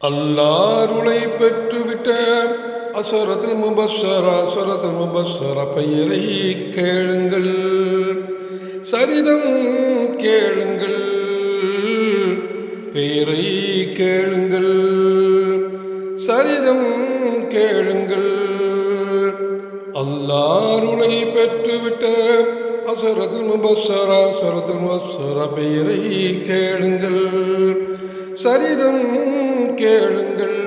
அல்லாருளை பெற்றுவிட்ட அசரத்தில் முபஸ்ஸரா அசரத்தில் முபஸ்ஸரா பெயரை கேளுங்கள். சரிதம் கேளுங்கள். பெயரை கேளுங்கள். சரிதம் கேளுங்கள். அல்லாருளை பெற்றுவிட்ட அசரத்தில் முபஸ்ஸரா அசரத்தில் முபஸ்ஸரா பெயரை கேளுங்கள். சரிதம் கேளுங்கள்.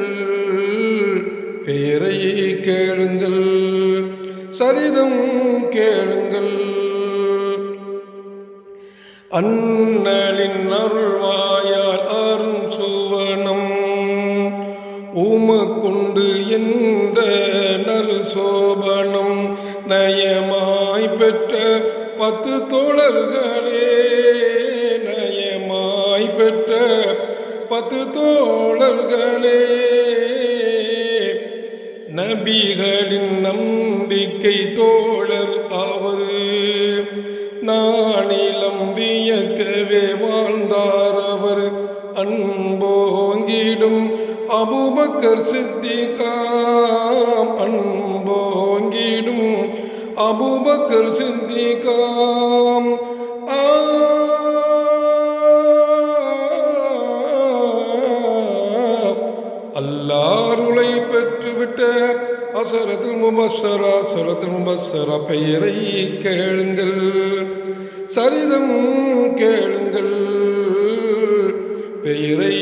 பெயரை கேளுங்கள். சரிதம் கேளுங்கள். அண்ணலின் அருள்வாயால் அருண் சுவனம் உமக்குண்டு என்ற நறு சோபனம் நயமாய் பெற்ற பத்து தோழர்களே நயமாய் பெற்ற பத்து தோழர்களே நபிகளின் நம்பிக்கை தோழர் அவர் நானிலம்பியக்கவே வாழ்ந்தார் அவர். அன்போங்கிடும் அபுபக்கர் சித்திகாம். அன்போங்கிடும் அபுபக்கர் சித்திகாம். ஆ அல்லாருளை பெற்றுவிட்ட அசரத்தில் முபஸ்ஸரா அசரத்தில் முபஸ்ஸரா பெயரை கேளுங்கள். சரிதம் கேளுங்கள். பெயரை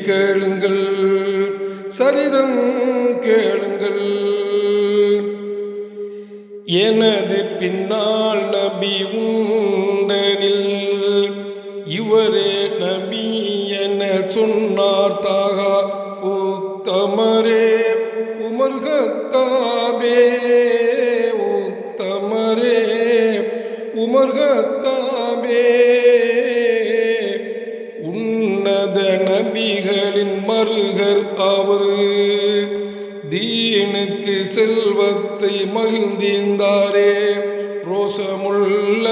கேளுங்கள். சரிதம் கேளுங்கள். எனது பின்னால் நபி உண்டனில் இவரே நபி என சொன்னார் தாகா. உத்தமரே உமர்கத்தாபே உத்தமரே உமர்கத்தாபே உன்னத நபிகளின் மருகர் அவர் தீனுக்கு செல்வத்தை மகிழ்ந்திருந்தாரே. ரோஷமுள்ள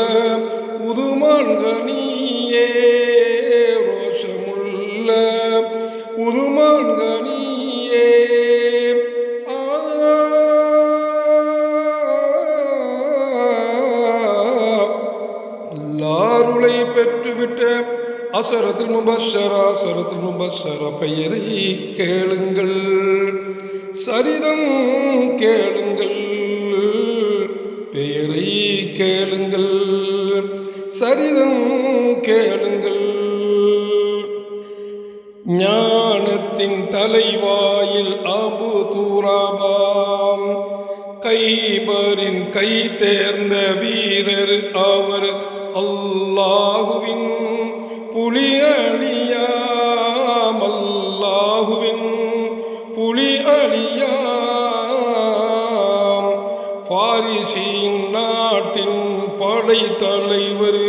உதுமான்கனியே அசரத்தில் முபஸ்ஸரா அசரத்தில் முபஸ்ஸரா பெயரை கேளுங்கள். சரிதம் கேளுங்கள். பெயரை கேளுங்கள். சரிதம் கேளுங்கள். ஞானத்தின் தலைவாயில் அபு தூராபாம். கைபரின் கை தேர்ந்த வீரர் புலி அழியாமல்லாகுவின் புலி அழியாம். பாரிசின் நாட்டின் படைத்தலைவர்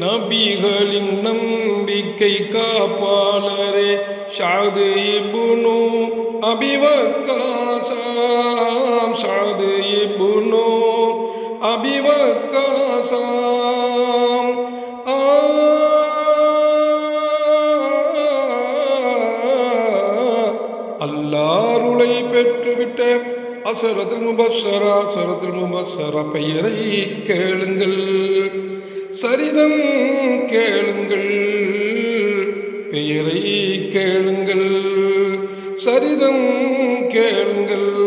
நபிகளின் நம்பிக்கை காப்பாளரே ஷாது இபுனு அபிவக்காசாம். ஷாது இபுனு அபிவக்காசாம். அசரத்தில் முபஸ்ஸரா அசரத்தில் முபஸ்ஸரா. பெயரை கேளுங்கள். சரிதம் கேளுங்கள். பெயரை கேளுங்கள். சரிதம் கேளுங்கள்.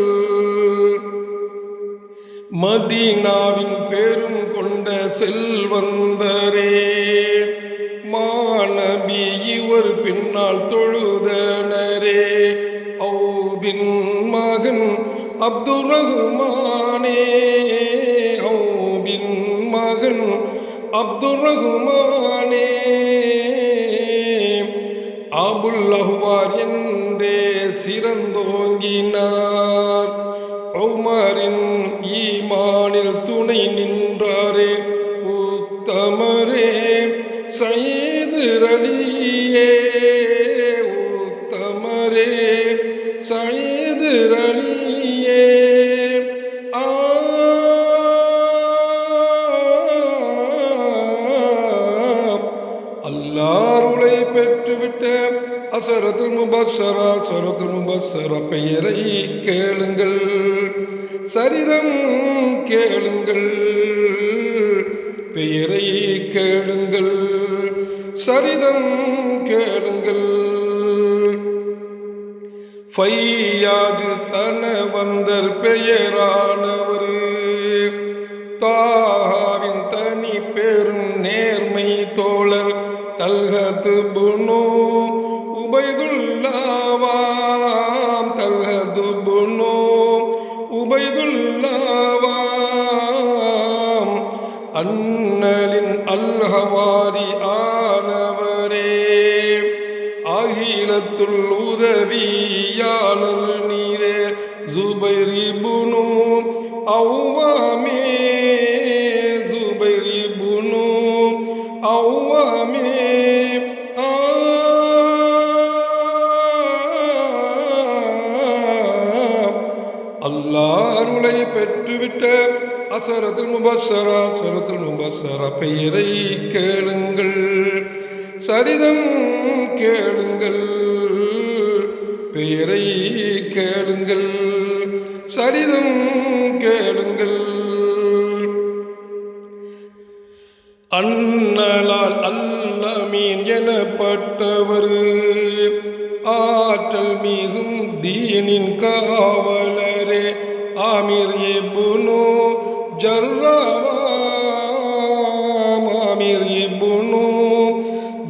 மதீனாவின் பெரும் கொண்ட செல்வந்தரே மாநபி இவர் பின்னால் தொழுதனரே. அப்துல் ரஹ்மானே ஔபின் மகன் அப்துல் ரஹ்மானே. அபுல் அஹ்வார் என்றே சிறந்தோங்கினார். உமரின் ஈமானில் துணை நின்றாரே உத்தமரே சயீது ரலியே. பெற்றுவிட்ட அசரத்துல் முபஸ்ஸரா சரத்துல் முபஸ்ஸரா பெயரை கேளுங்கள். சரிதம் கேளுங்கள். பெயரை கேளுங்கள். சரிதம் கேளுங்கள். ஃபையாது தன வந்தர் பெயரானவர். தாவின் தனி பெரும் തൽഹത്ത് ബുണു ഉബൈദുള്ളവാം തൽഹത്ത് ബുണു ഉബൈദുള്ളവാം അന്നലിൻ അൽഹവാരി ആനവരേ ആഹിലത്തുൾ ഉദവിയാണൽ നീരെ. സുബൈറിബുണു ഔ சரத்தில் முபஸ்ஸரா சரத்தில் முபஸ்ஸரா. பெயரை கேளுங்கள் சரிதம் கேளுங்கள் பெயரை கேளுங்கள் சரிதம் கேளுங்கள். அண்ணலால் அல்லமீன் எனப்பட்டவர் ஆற்றல் மிகும் தீனின் காவலரே. ஆமீர் இபுனு ஜர்ராவாம் ஆமீர் இபுனு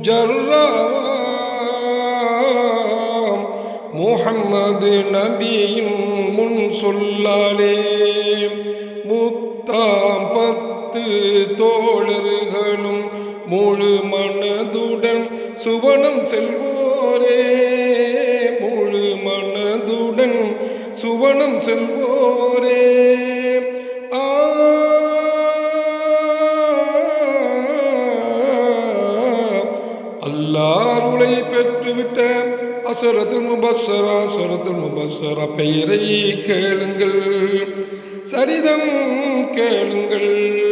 ஜர்ராவாம் முஹம்மது நபியின் முன் சொல்லாலே. முத்தாம் பத்து தோழர்களும் முழு மனதுடன் சுவனம் செல்வோரே. முழு மனதுடன் சுவனம் செல்வோரே. பெற்றுவிட்ட அசரத்தில் முபஸ்ஸரா சரத்தில் முபஸ்ஸரா. பெயரை கேளுங்கள். சரிதம் கேளுங்கள்.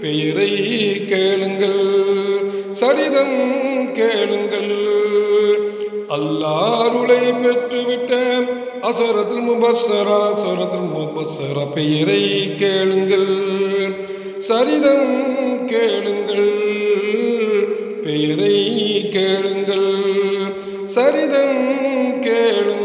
பெயரை கேளுங்கள். சரிதம் கேளுங்கள். அல்லாருளை பெற்றுவிட்ட அசுரத்தில் முபஸ்ஸரா சரத்தில் முபஸ்ஸரா. பெயரை கேளுங்கள். சரிதம் கேளுங்கள். பெயரை கேளுங்கள் சரிதம் கேளு